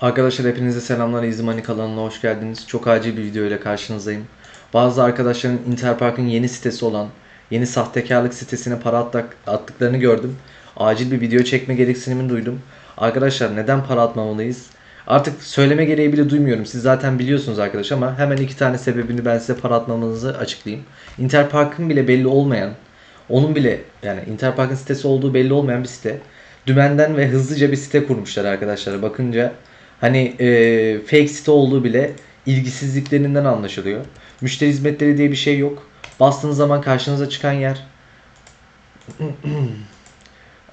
Arkadaşlar hepinize selamlar. İzmani kanalına hoş geldiniz. Çok acil bir video ile karşınızdayım. Bazı arkadaşların Interpark'ın yeni sitesi olan yeni sahtekarlık sitesine para attık, attıklarını gördüm. Acil bir video çekme gereksinimini duydum. Arkadaşlar neden para atmamalıyız? Artık söyleme gereği bile duymuyorum. Siz zaten biliyorsunuz arkadaş ama hemen iki tane sebebini ben size para atmamanızı açıklayayım. Interpark'ın bile belli olmayan, onun bile yani Interpark'ın sitesi olduğu belli olmayan bir site. Dümenden ve hızlıca bir site kurmuşlar arkadaşlar. Bakınca hani e, fake site olduğu bile ilgisizliklerinden anlaşılıyor. Müşteri hizmetleri diye bir şey yok. Bastığınız zaman karşınıza çıkan yer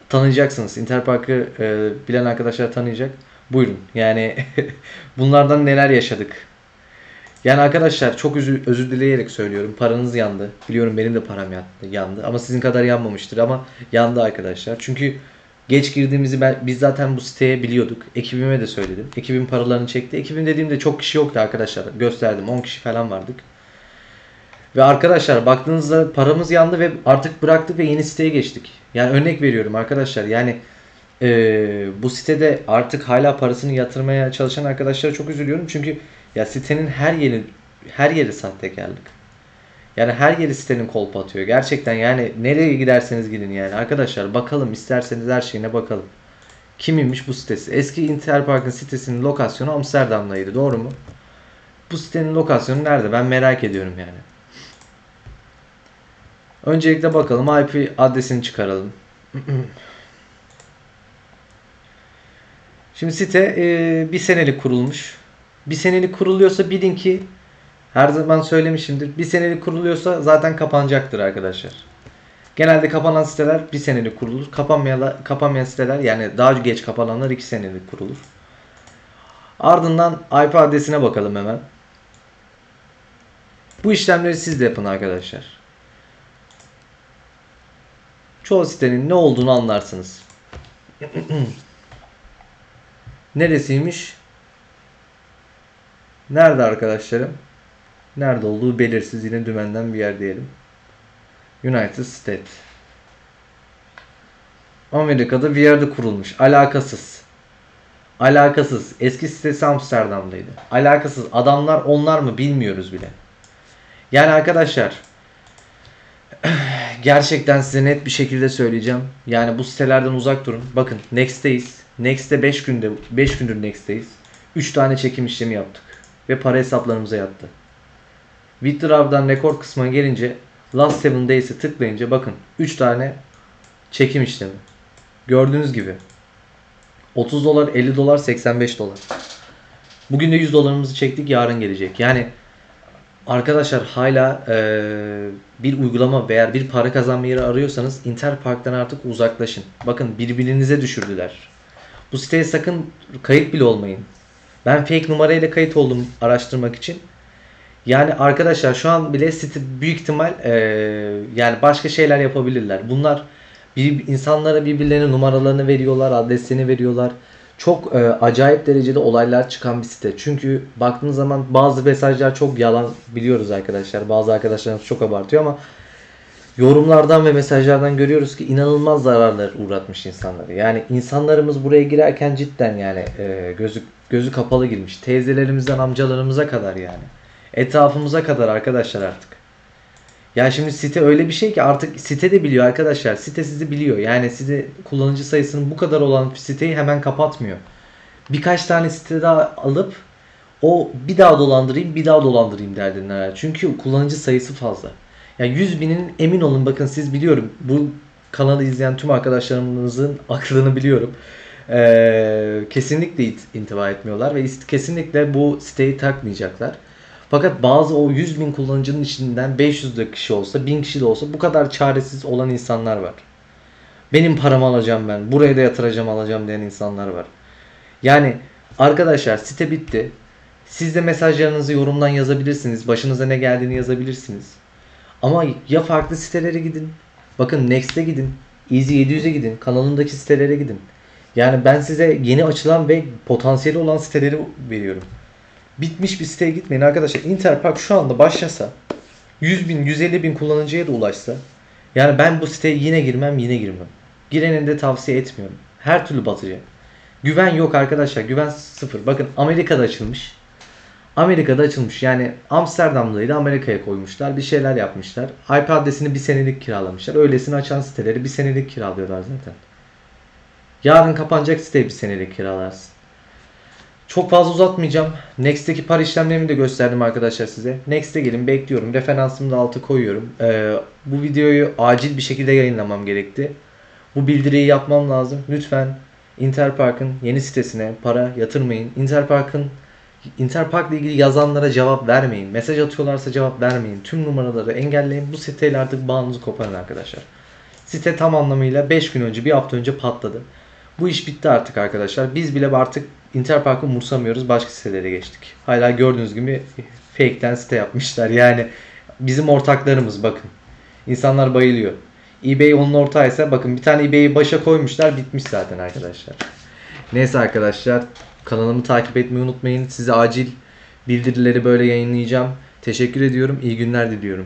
tanıyacaksınız. Interpark'ı e, bilen arkadaşlar tanıyacak. Buyurun. Yani bunlardan neler yaşadık. Yani arkadaşlar çok özür, özür dileyerek söylüyorum. Paranız yandı. Biliyorum benim de param yandı, yandı. Ama sizin kadar yanmamıştır ama yandı arkadaşlar. Çünkü geç girdiğimizi ben, biz zaten bu siteye biliyorduk. Ekibime de söyledim. Ekibim paralarını çekti. Ekibim dediğimde çok kişi yoktu arkadaşlar. Gösterdim. 10 kişi falan vardık. Ve arkadaşlar baktığınızda paramız yandı ve artık bıraktık ve yeni siteye geçtik. Yani örnek veriyorum arkadaşlar. Yani eee, bu sitede artık hala parasını yatırmaya çalışan arkadaşlara çok üzülüyorum. Çünkü ya sitenin her yeri her yeri sahtekarlık. Yani her yeri sitenin kolpa atıyor. Gerçekten yani nereye giderseniz gidin yani. Arkadaşlar bakalım isterseniz her şeyine bakalım. Kiminmiş bu sitesi? Eski Interpark'ın sitesinin lokasyonu Amsterdam'daydı. Doğru mu? Bu sitenin lokasyonu nerede? Ben merak ediyorum yani. Öncelikle bakalım IP adresini çıkaralım. Şimdi site e, bir senelik kurulmuş. Bir senelik kuruluyorsa bilin ki her zaman söylemişimdir. Bir senelik kuruluyorsa zaten kapanacaktır arkadaşlar. Genelde kapanan siteler bir senelik kurulur. Kapanmayan, kapanmayan siteler yani daha geç kapananlar iki senelik kurulur. Ardından IP adresine bakalım hemen. Bu işlemleri siz de yapın arkadaşlar. Çoğu sitenin ne olduğunu anlarsınız. Neresiymiş? Nerede arkadaşlarım? Nerede olduğu belirsiz yine dümenden bir yer diyelim. United States. Amerika'da bir yerde kurulmuş. Alakasız. Alakasız. Eski sitesi Amsterdam'daydı. Alakasız. Adamlar onlar mı bilmiyoruz bile. Yani arkadaşlar gerçekten size net bir şekilde söyleyeceğim. Yani bu sitelerden uzak durun. Bakın Next'teyiz. Next'te 5 günde 5 gündür Next'teyiz. 3 tane çekim işlemi yaptık ve para hesaplarımıza yattı. Withdraw'dan rekor kısmına gelince Last 7 Days'e tıklayınca bakın 3 tane çekim işlemi. Gördüğünüz gibi 30 dolar, 50 dolar, 85 dolar. Bugün de 100 dolarımızı çektik yarın gelecek. Yani arkadaşlar hala eee, bir uygulama veya bir para kazanma yeri arıyorsanız Interpark'tan artık uzaklaşın. Bakın birbirinize düşürdüler. Bu siteye sakın kayıt bile olmayın. Ben fake numarayla kayıt oldum araştırmak için. Yani arkadaşlar şu an bile site büyük ihtimal eee, yani başka şeyler yapabilirler. Bunlar bir, insanlara birbirlerine numaralarını veriyorlar, adreslerini veriyorlar. Çok eee, acayip derecede olaylar çıkan bir site. Çünkü baktığınız zaman bazı mesajlar çok yalan biliyoruz arkadaşlar. Bazı arkadaşlarımız çok abartıyor ama yorumlardan ve mesajlardan görüyoruz ki inanılmaz zararlar uğratmış insanları. Yani insanlarımız buraya girerken cidden yani eee, gözü gözü kapalı girmiş. Teyzelerimizden amcalarımıza kadar yani. Etrafımıza kadar arkadaşlar artık. Ya şimdi site öyle bir şey ki artık site de biliyor arkadaşlar. Site sizi biliyor. Yani size kullanıcı sayısının bu kadar olan siteyi hemen kapatmıyor. Birkaç tane site daha alıp o bir daha dolandırayım bir daha dolandırayım derdinler. Çünkü kullanıcı sayısı fazla. Yani 100 binin emin olun bakın siz biliyorum bu kanalı izleyen tüm arkadaşlarımızın aklını biliyorum. Ee, kesinlikle intiba etmiyorlar ve kesinlikle bu siteyi takmayacaklar. Fakat bazı o 100 bin kullanıcının içinden 500 de kişi olsa 1000 kişi de olsa bu kadar çaresiz olan insanlar var. Benim paramı alacağım ben. Buraya da yatıracağım alacağım diyen insanlar var. Yani arkadaşlar site bitti. Siz de mesajlarınızı yorumdan yazabilirsiniz. Başınıza ne geldiğini yazabilirsiniz. Ama ya farklı sitelere gidin. Bakın Next'e gidin. Easy 700'e gidin. Kanalımdaki sitelere gidin. Yani ben size yeni açılan ve potansiyeli olan siteleri veriyorum. Bitmiş bir siteye gitmeyin arkadaşlar. Interpark şu anda başlasa 100 bin, 150 bin kullanıcıya da ulaşsa yani ben bu siteye yine girmem, yine girmem. Girenin de tavsiye etmiyorum. Her türlü batacak. Güven yok arkadaşlar. Güven sıfır. Bakın Amerika'da açılmış. Amerika'da açılmış. Yani Amsterdam'daydı Amerika'ya koymuşlar. Bir şeyler yapmışlar. IP adresini bir senelik kiralamışlar. Öylesine açan siteleri bir senelik kiralıyorlar zaten. Yarın kapanacak siteyi bir senelik kiralarsın. Çok fazla uzatmayacağım. Next'teki para işlemlerimi de gösterdim arkadaşlar size. Next'e gelin bekliyorum. Referansımı da altı koyuyorum. Ee, bu videoyu acil bir şekilde yayınlamam gerekti. Bu bildiriyi yapmam lazım. Lütfen Interpark'ın yeni sitesine para yatırmayın. Interpark'ın Interpark'la ilgili yazanlara cevap vermeyin. Mesaj atıyorlarsa cevap vermeyin. Tüm numaraları engelleyin. Bu siteyle artık bağınızı koparın arkadaşlar. Site tam anlamıyla 5 gün önce, bir hafta önce patladı. Bu iş bitti artık arkadaşlar. Biz bile artık Interpark'ı umursamıyoruz. Başka sitelere geçtik. Hala gördüğünüz gibi fake'ten site yapmışlar. Yani bizim ortaklarımız bakın. İnsanlar bayılıyor. eBay onun ortağıysa bakın bir tane eBay'i başa koymuşlar. Bitmiş zaten arkadaşlar. Neyse arkadaşlar. Kanalımı takip etmeyi unutmayın. Size acil bildirileri böyle yayınlayacağım. Teşekkür ediyorum. İyi günler diliyorum.